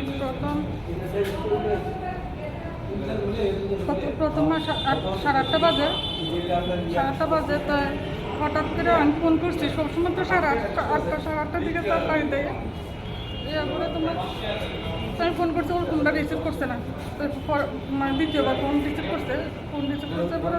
প্রথম। প্রথম- না সাড়ে আটটা বাজে। সাড়ে আটটা বাজে, তো হঠাৎ করে আমি ফোন করছি। সবসময় তো সাড়ে আটটা আটটা সাড়ে আটটার দিকে তার বাড়ি দেয়। এরপরে তোমার আমি ফোন করছি, ওর ফোনটা রিসিভ করছে না। মানে দ্বিতীয়বার ফোন রিসিভ করছে। ফোন রিসিভ করছে পরে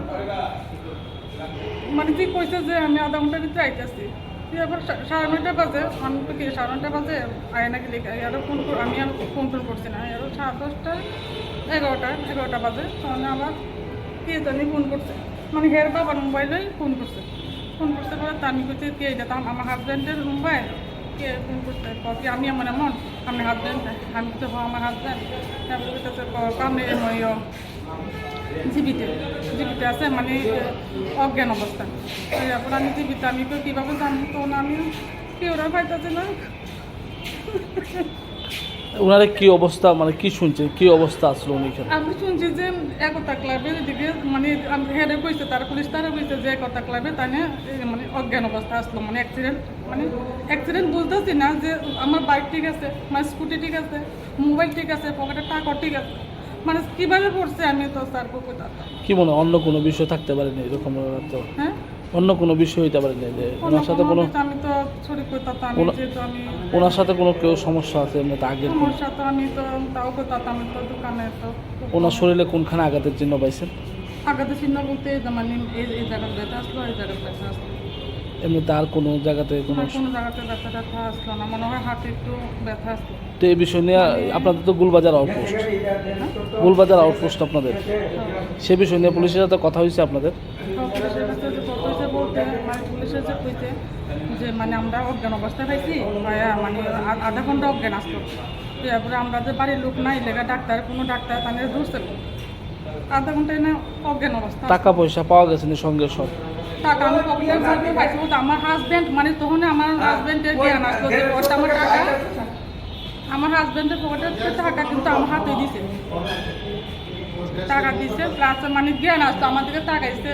মানে তুই কইছে যে আমি আধা ঘণ্টার ভিতরে আইতেছি। তুই আবার সাড়ে নয়টা বাজে, আমি কি, সাড়ে নয়টা বাজে? আয় নাকি লিখে আরও ফোন আমি আর ফোন টোন করছি না। আরও সাড়ে দশটা, এগারোটা এগারোটা বাজে। তখন আবার কে জানি ফোন করছে। মানে হের বাবার মোবাইলেই ফোন করছে। ফোন করতে পরে তা আমি কইছি কে এটা? তো আমার হাজব্যান্ডের মোবাইল কে ফোন করতে কি আমি এমন এমন? আমি হাজব্যান্ড আমি তো আমার হাজব্যান্ড তারপরে কইতেছে কামে এমন জীবিতে জীবিত আছে মানে অজ্ঞান অবস্থা। তারপর আমি জীবিত আমি তো কীভাবে জানব তখন আমি কেউ ওরা পাইতেছে না। ওনারা কি অবস্থা মানে কি শুনছেন কি অবস্থা আসলো উনি আমি শুনছি যে একতা ক্লাবের এদিকে মানে আমি হেরে কইছে তারা পুলিশ তারা কইছে যে একতা ক্লাবে তাই না মানে অজ্ঞান অবস্থা আসলো মানে অ্যাক্সিডেন্ট মানে অ্যাক্সিডেন্ট বুঝতেছি না যে আমার বাইক ঠিক আছে আমার স্কুটি ঠিক আছে মোবাইল ঠিক আছে পকেটের টাকা ঠিক আছে। মানে কীভাবে পড়ছে আমি তো স্যার কইতাম কি মনে অন্য কোনো বিষয় থাকতে পারেনি এরকম তো? হ্যাঁ? অন্য কোনো বিষয় হইতে পারেনি যে ওনার সাথে কোনো আমি তো ছড়ি কইতাম আমি যেহেতু আমি ওনার সাথে কোনো কেউ সমস্যা আছে এমনি তো আগের সমস্যা তো আমি তো তাও কইতাম আমি তো দোকানে তো ওনার শরীরে কোনখানে আঘাতের চিহ্ন পাইছেন? আগাতে চিহ্ন বলতে মানে এই জায়গার ব্যথা আসলো এই জায়গার ব্যথা আসলো। এমনিতে আর কোনো জায়গাতে কোনো কোনো জায়গাতে ব্যথা ব্যথা আসলো না। মনে হয় হাতে একটু ব্যথা আসলো। তো এই বিষয় নিয়ে আপনাদের তো গুলবাজার আউটপোস্ট গুলবাজার আউটপোস্ট আপনাদের। সে বিষয় নিয়ে পুলিশের সাথে কথা হয়েছে আপনাদের? পুলিশের কাছে যে হয়েছে বলতে মানে পুলিশের যে কইতে যে মানে আমরা অজ্ঞান অবস্থায় পাইছি মানে আধা ঘণ্টা অজ্ঞান আসলো। তারপরে আমরা যে বাড়ির লোক নাই লেগা ডাক্তার কোনো ডাক্তার তাদের ধরছে। আধা ঘন্টায় না অজ্ঞান অবস্থা। টাকা পয়সা পাওয়া গেছে না সঙ্গে সব? টাকা আমি পকেটে ভরপুর পাইছি বলতে আমার হাজব্যান্ড মানে তখন আমার হাজব্যান্ডের জ্ঞান আসলো যে ওটা আমার টাকা। আমার হাজব্যান্ডের পকেটে টাকা কিন্তু আমার হাতে দিছে। টাকা দিছে প্লাস মানে জ্ঞান আসতো আমার দিকে টাকাইছে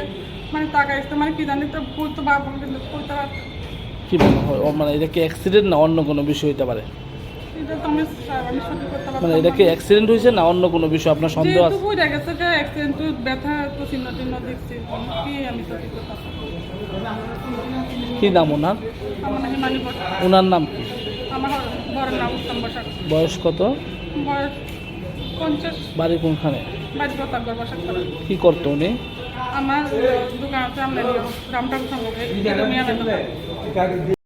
মানে টাকাইছে মানে কি জানি তো বলতে পারব কিন্তু বলতে পারব কি মনে হয় মানে এটা কি অ্যাক্সিডেন্ট না অন্য কোনো বিষয় হইতে পারে? মানে এটা কি অ্যাক্সিডেন্ট হয়েছে না অন্য কোনো বিষয়? আপনার সন্দেহ আছে? বুঝে গেছে যে অ্যাক্সিডেন্ট ব্যথা তো চিহ্ন চিহ্ন দেখছি। কি আমি পারব কি নাম ওনার? ওনার নাম কি? আমার বড় নাম বয়স কত? বাড়ি কোনখানে? কি করতো উনি? আমার দোকান আছে আমরা রামটাম মিয়া